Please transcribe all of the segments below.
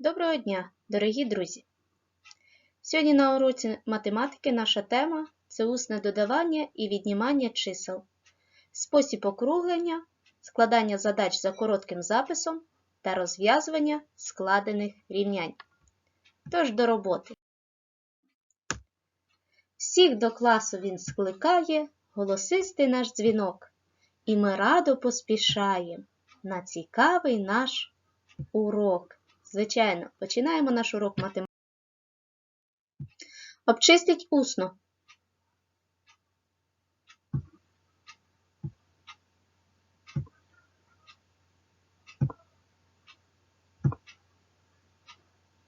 Доброго дня, дорогі друзі! Сьогодні на уроці математики наша тема це усне додавання і віднімання чисел, спосіб округлення, складання задач за коротким записом та розв'язування складених рівнянь. Тож до роботи. Всіх до класу він скликає голосистий наш дзвінок, і ми радо поспішаємо на цікавий наш урок. Звичайно, починаємо наш урок математики. Обчистіть усно.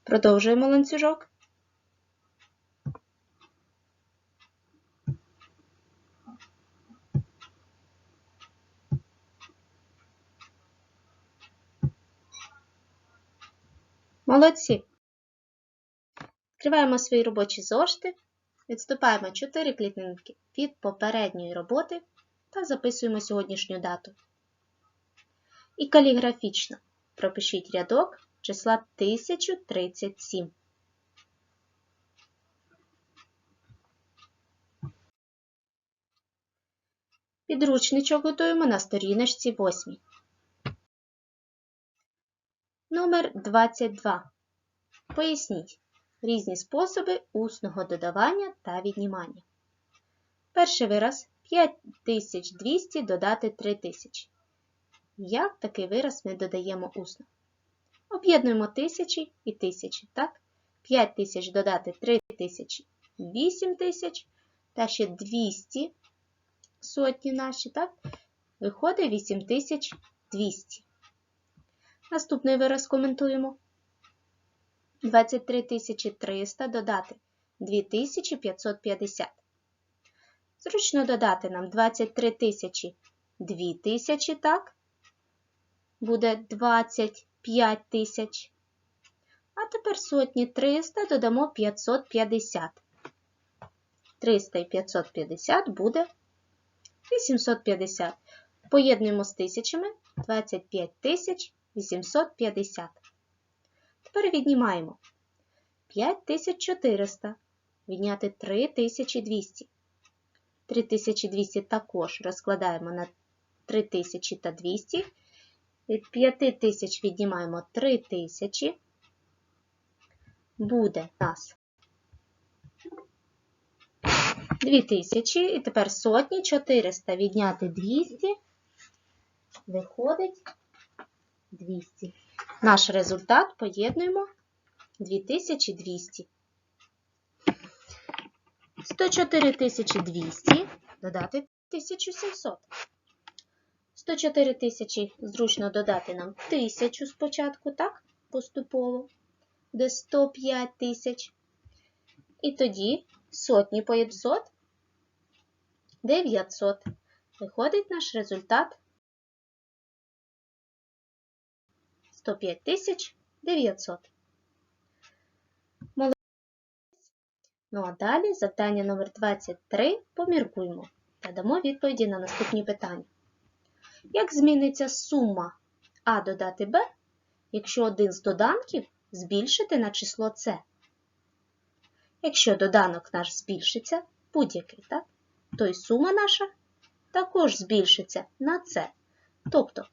Продовжуємо ланцюжок. Молодці. Відкриваємо свої робочі зошити, відступаємо 4 клітинки від попередньої роботи та записуємо сьогоднішню дату. І каліграфічно пропишіть рядок числа 1037. Підручничок готуємо на сторіночці 8. Номер 22. Поясніть різні способи усного додавання та віднімання. Перший вираз 5200 додати 3000. Як такий вираз ми додаємо усно? Об'єднуємо тисячі і тисячі, так? 5000 додати 3000 – 8000, та ще 200 сотні наші, так? Виходить 8200. Наступний вираз коментуємо. 23 300 додати 2550. Зручно додати нам 23 тисячі 2000, так? Буде 25 тисяч. А тепер сотні 300 додамо 550. 300 і 550 буде 850. Поєднуємо з тисячами 25 тисяч 850. Тепер віднімаємо 5400. Відняти 3200. 3200 також розкладаємо на 3000 та 200. Від 5000 віднімаємо 3000. Буде у нас 2000. І тепер сотні 400 відняти 200. Виходить 200. Наш результат поєднуємо 2200. 104 200 додати 1700. 104 тисячі зручно додати нам 1000 спочатку, так? Поступово, де 105 тисяч. І тоді сотні по 500 900. Виходить наш результат 105 тисяч 900. Молодець. Ну а далі завдання номер 23 поміркуємо та дамо відповіді на наступні питання. Як зміниться сума А додати Б, якщо один з доданків збільшити на число С? Якщо доданок наш збільшиться, будь-який, так? то й сума наша також збільшиться на С. Тобто,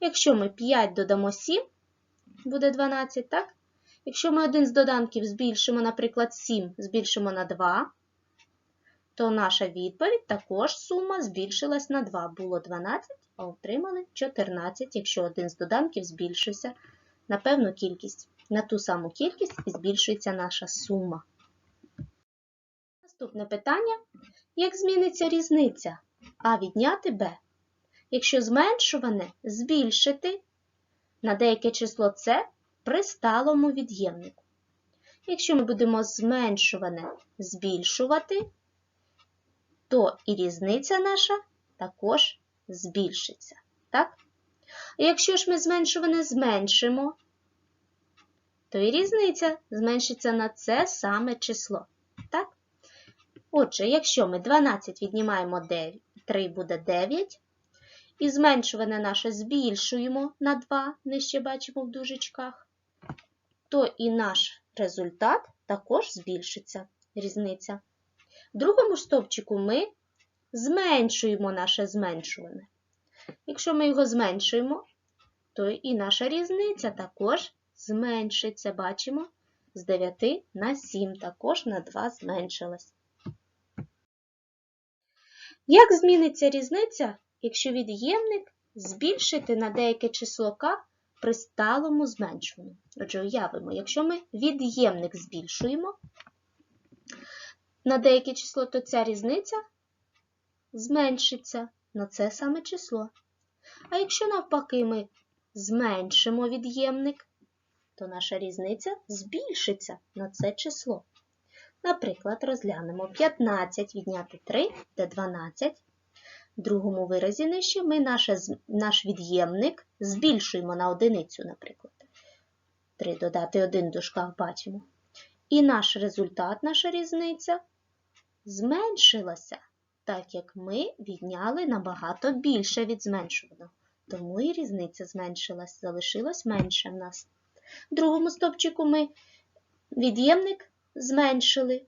якщо ми 5 додамо 7, буде 12, так? Якщо ми один з доданків збільшимо, наприклад, 7 збільшимо на 2, то наша відповідь також сума збільшилась на 2. Було 12, а отримали 14, якщо один з доданків збільшився на певну кількість. На ту саму кількість і збільшується наша сума. Наступне питання. Як зміниться різниця А відняти Б? Якщо зменшуване збільшити на деяке число С при сталому від'ємнику. Якщо ми будемо зменшуване збільшувати, то і різниця наша також збільшиться. Так? Якщо ж ми зменшуване зменшимо, то і різниця зменшиться на це саме число. Так? Отже, якщо ми 12 віднімаємо 9, 3 буде 9, і зменшуване наше збільшуємо на 2, нижче бачимо в дужечках, то і наш результат також збільшиться. Різниця. В другому стовпчику ми зменшуємо наше зменшуване. Якщо ми його зменшуємо, то і наша різниця також зменшиться. Бачимо, з 9 на 7 також на 2 зменшилась. Як зміниться різниця, якщо від'ємник збільшити на деяке число k при сталому зменшуванні? Отже, уявимо, якщо ми від'ємник збільшуємо на деяке число, то ця різниця зменшиться на це саме число. А якщо навпаки ми зменшимо від'ємник, то наша різниця збільшиться на це число. Наприклад, розглянемо 15 відняти 3 де 12. В другому виразі нижче ми наше, наш від'ємник збільшуємо на одиницю, наприклад. 3 додати 1 в дужках бачимо. І наш результат, наша різниця зменшилася, так як ми відняли набагато більше від зменшуваного. Тому і різниця зменшилась, залишилось менше в нас. В другому стопчику ми від'ємник зменшили,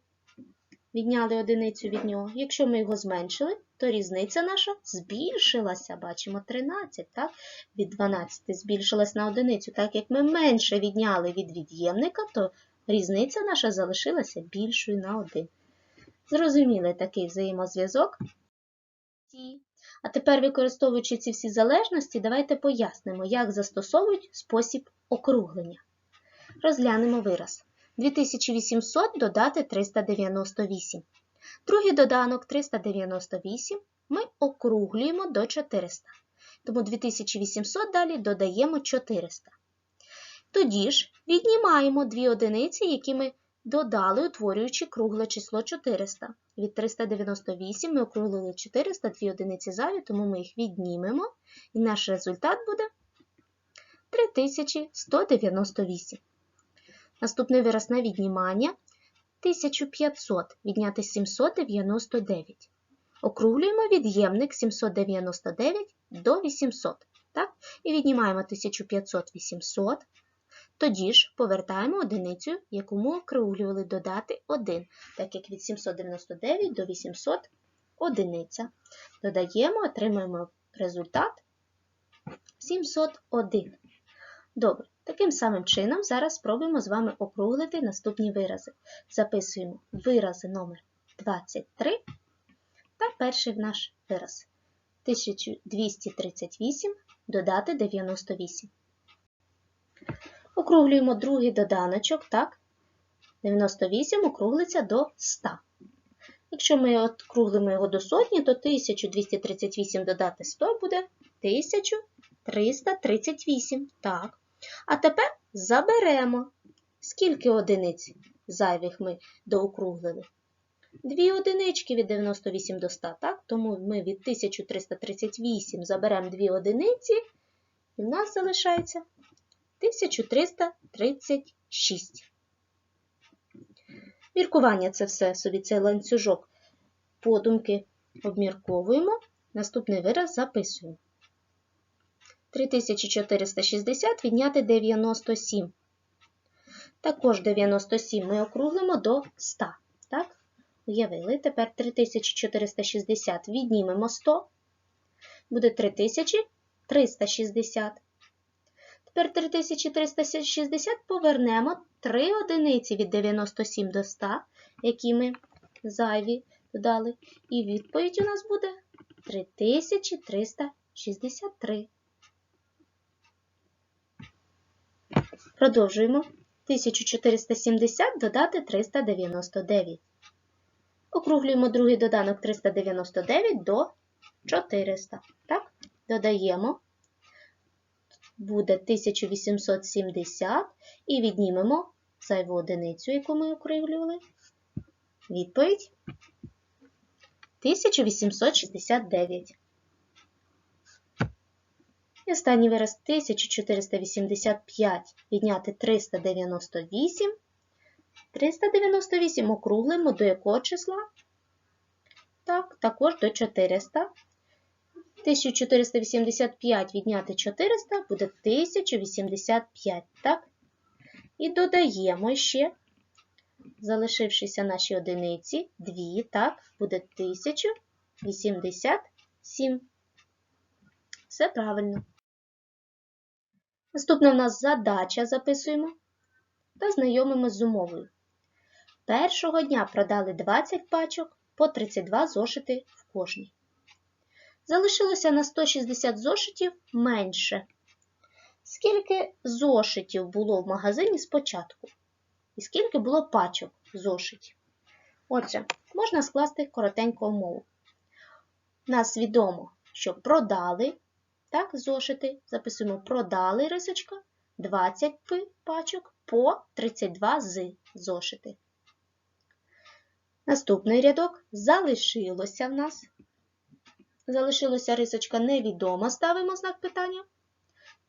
відняли одиницю від нього. Якщо ми його зменшили, то різниця наша збільшилася. Бачимо 13, так? Від 12 збільшилась на одиницю. Так як ми менше відняли від від'ємника, то різниця наша залишилася більшою на 1. Зрозуміли такий взаємозв'язок? А тепер, використовуючи ці всі залежності, давайте пояснимо, як застосовують спосіб округлення. Розглянемо вираз. 2800 додати 398. Другий доданок 398 ми округлюємо до 400. Тому 2800 далі додаємо 400. Тоді ж віднімаємо дві одиниці, які ми додали, утворюючи кругле число 400. Від 398 ми округлили 400, дві одиниці зайві, тому ми їх віднімемо, і наш результат буде 3198. Наступний вираз на віднімання 1500 відняти 799. Округлюємо від'ємник 799 до 800. Так? І віднімаємо 1500 800. Тоді ж повертаємо одиницю, яку ми округлювали додати 1, так як від 799 до 800 одиниця. Додаємо, отримаємо результат 701. Добре, таким самим чином зараз спробуємо з вами округлити наступні вирази. Записуємо вирази номер 23 та перший наш вираз 1238 додати 98. Округлюємо другий доданочок, так? 98 округлиться до 100. Якщо ми округлимо його до сотні, то 1238 додати 100 буде 1338. Так. А тепер заберемо. Скільки одиниць зайвих ми доокруглили? Дві одинички від 98 до 100, так? Тому ми від 1338 заберемо дві одиниці, і в нас залишається 1336. Міркування це все собі, цей ланцюжок подумки обмірковуємо. Наступний вираз записуємо. 3460 відняти 97. Також 97 ми округлимо до 100. Так? Уявили, тепер 3460 віднімемо 100. Буде 3360. Тепер 3360 повернемо 3 одиниці від 97 до 100, які ми зайві додали. І відповідь у нас буде 3363. Продовжуємо. 1470 додати 399. Округлюємо другий доданок 399 до 400. Так? Додаємо буде 1870 і віднімемо зайву одиницю, яку ми округлювали. Відповідь 1869. І останній вираз 1485 відняти 398. 398 округлимо до якого числа? Так, також до 400. 1485 відняти 400 буде 1085. Так? і додаємо ще, залишившися наші одиниці, 2, так, буде 1087. Все правильно. Наступна в нас задача записуємо та знайомимо з умовою. Першого дня продали 20 пачок по 32 зошити в кожній. Залишилося на 160 зошитів менше. Скільки зошитів було в магазині спочатку? І скільки було пачок зошитів? Отже, можна скласти коротеньку умову. Нас відомо, що продали так, зошити, записуємо продали рисочка 20 пачок по 32 з зошити. Наступний рядок залишилося в нас. Залишилося рисочка невідома, ставимо знак питання.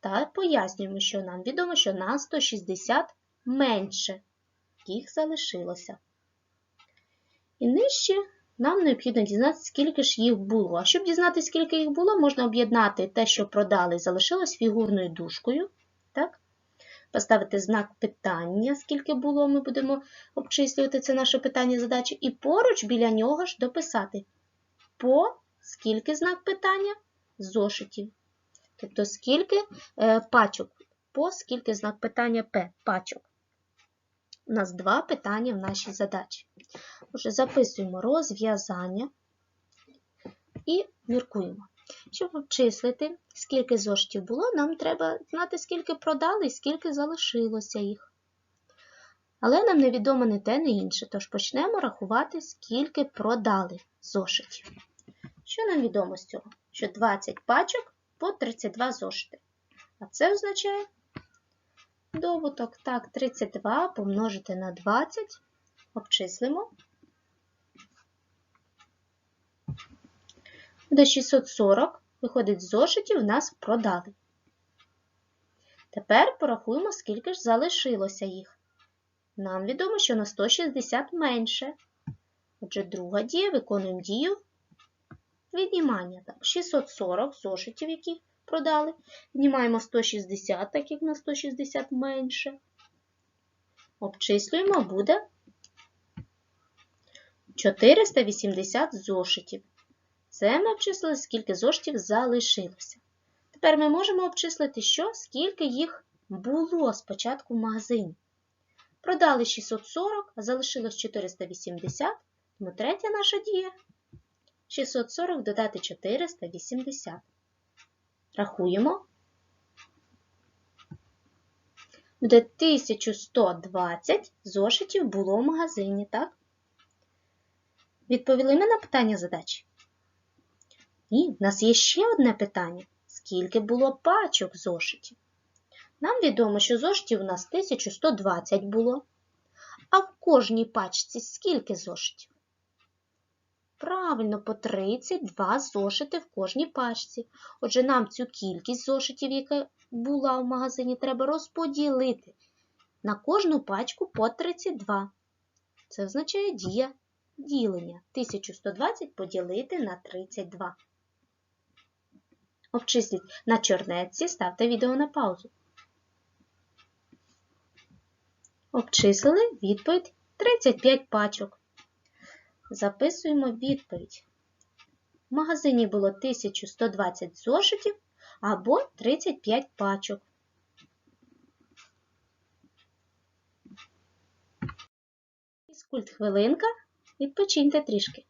Та пояснюємо, що нам відомо, що на 160 менше їх залишилося. І нижче нам необхідно дізнатися, скільки ж їх було. А щоб дізнатися, скільки їх було, можна об'єднати те, що продали, залишилось фігурною дужкою. Так? Поставити знак питання, скільки було, ми будемо обчислювати це наше питання задачі, і поруч біля нього ж дописати по скільки знак питання зошитів. Тобто, скільки е, пачок, по скільки знак питання П пачок. У нас два питання в нашій задачі. Отже, записуємо розв'язання і міркуємо. Щоб обчислити, скільки зошитів було, нам треба знати, скільки продали і скільки залишилося їх. Але нам невідомо не те, не інше, тож почнемо рахувати, скільки продали зошитів. Що нам відомо з цього? Що 20 пачок по 32 зошити. А це означає добуток. Так, 32 помножити на 20, обчислимо. Буде 640, виходить, зошитів в нас продали. Тепер порахуємо, скільки ж залишилося їх. Нам відомо, що на 160 менше. Отже, друга дія, виконуємо дію віднімання. Так, 640 зошитів, які продали. Віднімаємо 160, так як на 160 менше. Обчислюємо, буде 480 зошитів. Це ми обчислили, скільки зошитів залишилося. Тепер ми можемо обчислити, що, скільки їх було спочатку в магазині. Продали 640, а залишилось 480, тому третя наша дія 640 додати 480. Рахуємо. Буде 1120 зошитів було в магазині, так? Відповіли ми на питання задачі? Ні, в нас є ще одне питання. Скільки було пачок зошитів? Нам відомо, що зошитів у нас 1120 було. А в кожній пачці скільки зошитів? Правильно, по 32 зошити в кожній пачці. Отже, нам цю кількість зошитів, яка була в магазині, треба розподілити на кожну пачку по 32. Це означає дія ділення. 1120 поділити на 32. Обчисліть на чорнетці, ставте відео на паузу. Обчислили відповідь 35 пачок. Записуємо відповідь. В магазині було 1120 зошитів або 35 пачок. Фізкульт хвилинка. Відпочиньте трішки.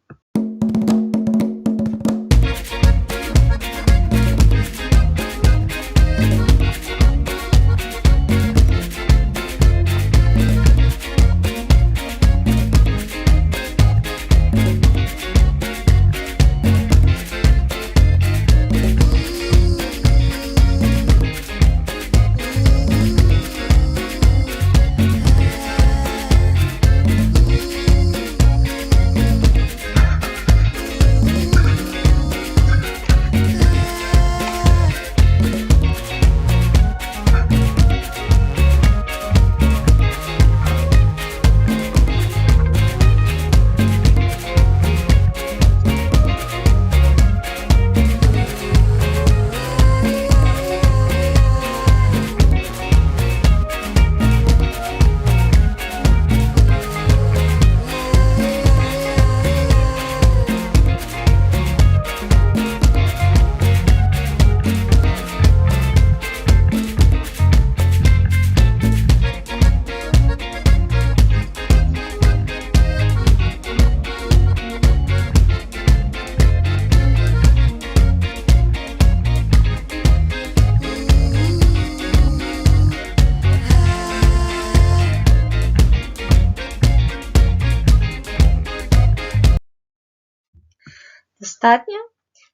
Достатньо?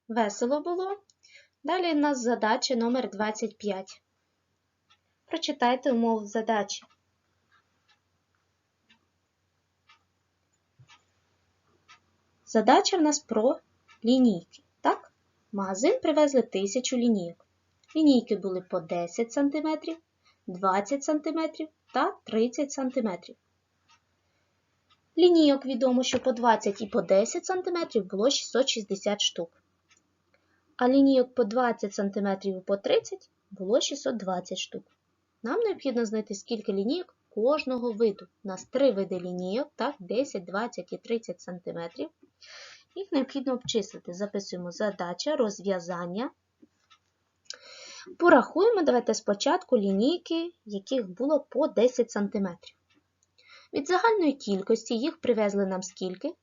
Весело було. Далі у нас задача номер 25. Прочитайте умову задачі. Задача в нас про лінійки. Так? В магазин привезли 1000 лінійок. Лінійки були по 10 см, 20 см та 30 см. Лінійок відомо, що по 20 і по 10 см було 660 штук. А лінійок по 20 см і по 30 було 620 штук. Нам необхідно знайти, скільки лінійок кожного виду. У нас три види лінійок, так, 10, 20 і 30 см. Їх необхідно обчислити. Записуємо задача, розв'язання. Порахуємо, давайте спочатку лінійки, яких було по 10 см. Від загальної кількості їх привезли нам скільки?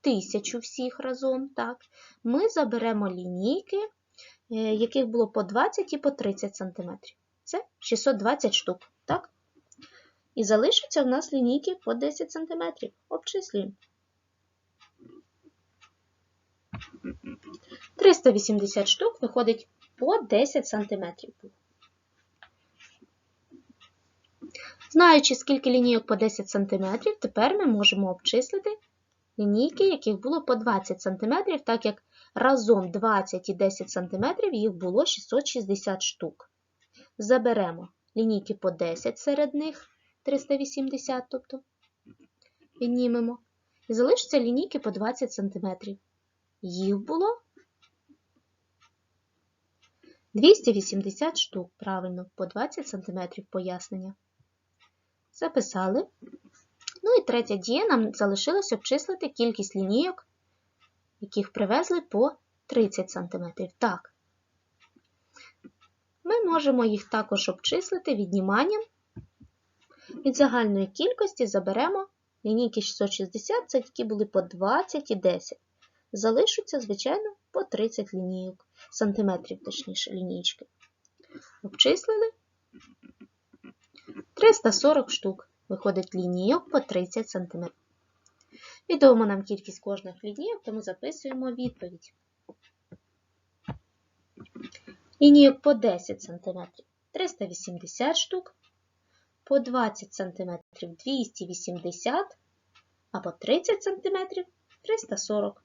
Тисячу всіх разом. так. Ми заберемо лінійки, е, яких було по 20 і по 30 см. Це 620 штук. так? І залишаться в нас лінійки по 10 см. Обчислюємо. 380 штук виходить по 10 см. Знаючи, скільки лінійок по 10 см, тепер ми можемо обчислити лінійки, яких було по 20 см, так як разом 20 і 10 см їх було 660 штук. Заберемо лінійки по 10 серед них 380, тобто піднімемо. І залишаться лінійки по 20 см. Їх було 280 штук, правильно, по 20 см пояснення. Записали. Ну і третя дія, нам залишилось обчислити кількість лінійок, яких привезли по 30 см. Так, ми можемо їх також обчислити відніманням. Від загальної кількості заберемо лінійки 660, це які були по 20 і 10. Залишаться, звичайно, по 30 лінійок, сантиметрів, точніше, лінійки. Обчислили 340 штук. Виходить лінійок по 30 см. Відомо нам кількість кожних лінійок, тому записуємо відповідь. Лінійок по 10 см 380 штук, по 20 см 280, а по 30 см 340.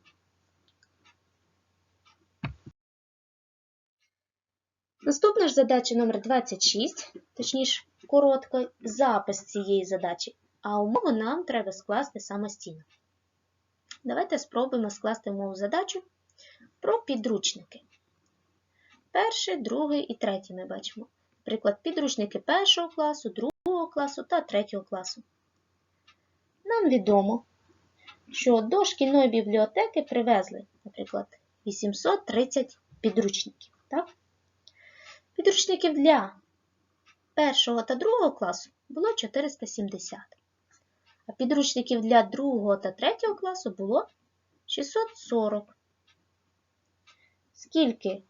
Наступна ж задача номер 26, точніше, коротко запис цієї задачі, а умову нам треба скласти самостійно. Давайте спробуємо скласти умову задачу про підручники. Перший, другий і третій ми бачимо. Наприклад, підручники першого класу, другого класу та третього класу. Нам відомо, що до шкільної бібліотеки привезли, наприклад, 830 підручників. Так? Підручників для першого та другого класу було 470, а підручників для другого та третього класу було 640. Скільки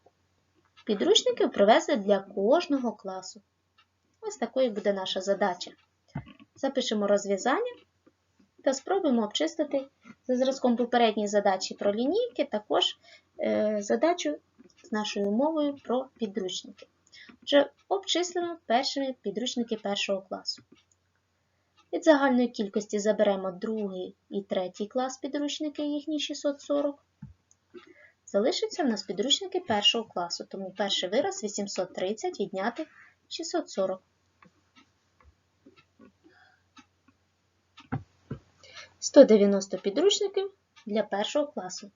підручників привезли для кожного класу? Ось такою буде наша задача. Запишемо розв'язання та спробуємо обчистити за зразком попередньої задачі про лінійки, також е, задачу з нашою мовою про підручники. Отже, обчислимо першими підручники першого класу. Від загальної кількості заберемо другий і третій клас підручники, їхні 640. Залишаться в нас підручники першого класу, тому перший вираз 830 відняти 640. «190 підручників для першого класу.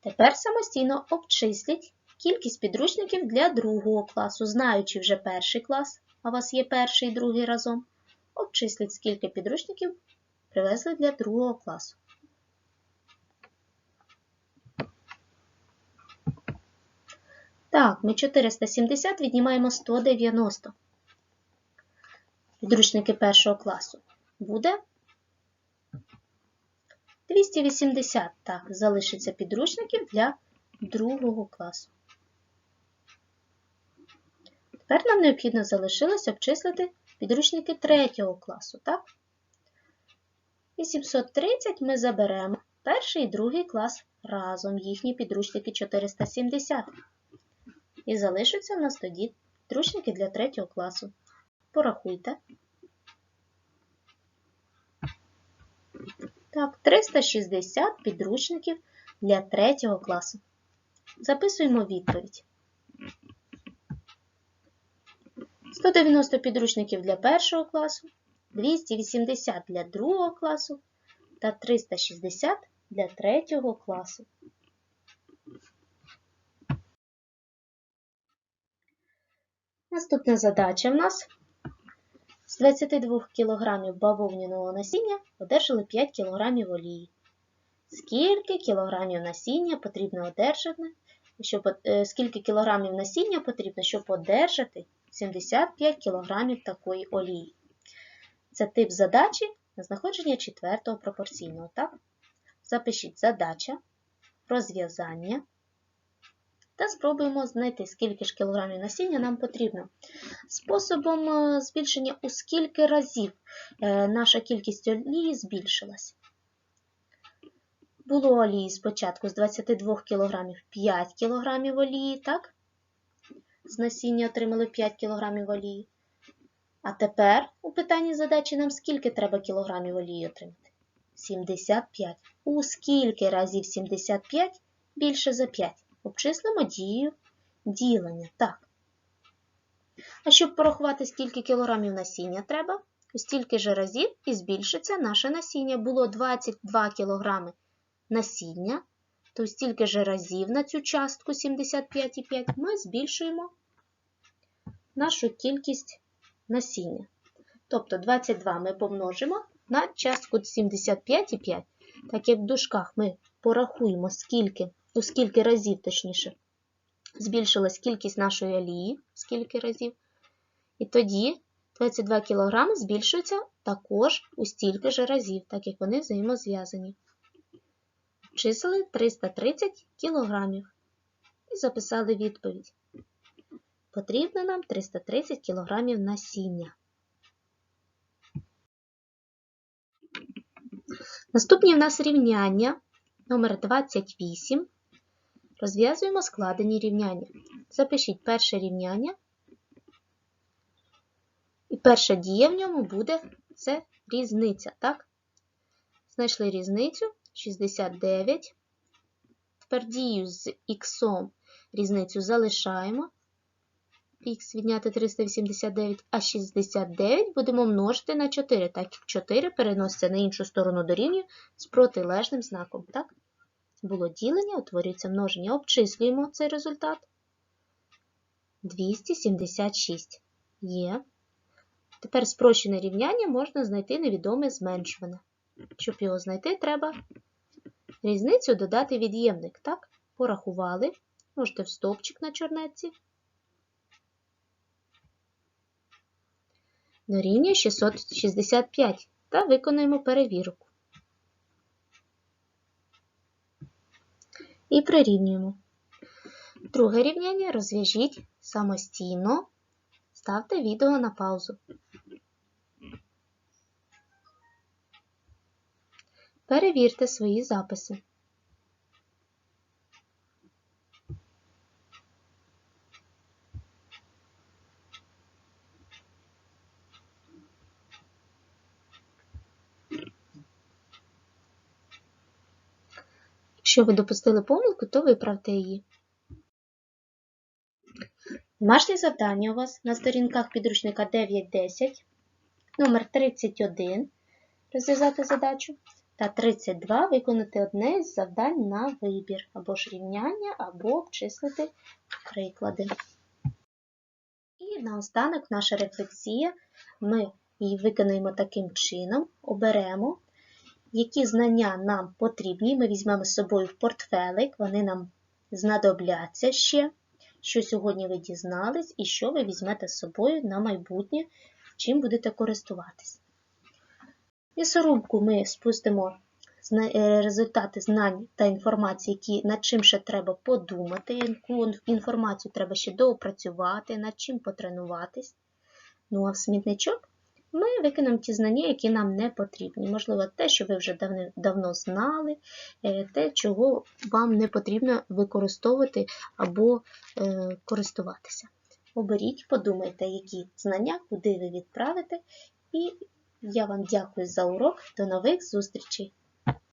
Тепер самостійно обчисліть кількість підручників для другого класу, знаючи вже перший клас, а у вас є перший і другий разом, обчисліть, скільки підручників привезли для другого класу. Так, ми 470 віднімаємо 190. Підручники першого класу. Буде 280. Так, залишиться підручників для другого класу. Тепер нам необхідно залишилось обчислити підручники третього класу, так? 830 ми заберемо перший і другий клас разом, їхні підручники 470. І залишаться в нас тоді підручники для третього класу. Порахуйте. Так, 360 підручників для третього класу. Записуємо відповідь. 190 підручників для першого класу, 280 для другого класу та 360 для третього класу. Наступна задача в нас. З 22 кг бавовняного насіння одержали 5 кг олії. Скільки кілограмів насіння потрібно одержати, щоб, е, скільки кілограмів насіння потрібно, щоб одержати 75 кг такої олії? Це тип задачі на знаходження четвертого пропорційного. Так? Запишіть задача, розв'язання та спробуємо знайти, скільки ж кілограмів насіння нам потрібно. Способом е, збільшення у скільки разів е, наша кількість олії збільшилась. Було олії спочатку з 22 кг 5 кг олії, так? З насіння отримали 5 кг олії. А тепер у питанні задачі нам скільки треба кілограмів олії отримати? 75. У скільки разів 75 більше за 5? Обчислимо дію ділення. Так. А щоб порахувати, скільки кілограмів насіння треба, стільки ж разів і збільшиться наше насіння. Було 22 кілограми насіння, то стільки ж разів на цю частку 75,5 ми збільшуємо нашу кількість насіння. Тобто 22 ми помножимо на частку 75,5. Так як в дужках ми порахуємо, скільки, у скільки разів, точніше, збільшилась кількість нашої олії, скільки разів. І тоді 22 кг збільшуються також у стільки ж разів, так як вони взаємозв'язані. Числили 330 кг і записали відповідь. Потрібно нам 330 кг насіння. Наступні в нас рівняння номер 28. Розв'язуємо складені рівняння. Запишіть перше рівняння. І перша дія в ньому буде це різниця, так? Знайшли різницю 69. Тепер дію з х різницю залишаємо. Х відняти 389, а 69 будемо множити на 4, так як 4 переноситься на іншу сторону дорівнює з протилежним знаком. так? Було ділення, утворюється множення. Обчислюємо цей результат. 276 є. Тепер спрощене рівняння можна знайти невідоме зменшуване. Щоб його знайти, треба різницю додати від'ємник. Так? Порахували. Можете в стовпчик на чорнеці. Дорівнює 665 та виконуємо перевірку. І прирівнюємо. Друге рівняння розв'яжіть самостійно. Ставте відео на паузу. Перевірте свої записи. Якщо ви допустили помилку, то виправте її. Домашнє завдання у вас на сторінках підручника 9.10, номер 31 розв'язати задачу, та 32 виконати одне з завдань на вибір, або ж рівняння, або обчислити приклади. І наостанок наша рефлексія. Ми її виконуємо таким чином, оберемо які знання нам потрібні, ми візьмемо з собою в портфелик, вони нам знадобляться ще, що сьогодні ви дізнались, і що ви візьмете з собою на майбутнє, чим будете користуватись. Місорубку ми спустимо е, результати знань та інформації, які, над чим ще треба подумати, яку інформацію треба ще доопрацювати, над чим потренуватись. Ну а в смітничок ми викинемо ті знання, які нам не потрібні. Можливо, те, що ви вже давно знали, е, те, чого вам не потрібно використовувати або е, користуватися. Оберіть, подумайте, які знання, куди ви відправите, і я вам дякую за урок. До нових зустрічей!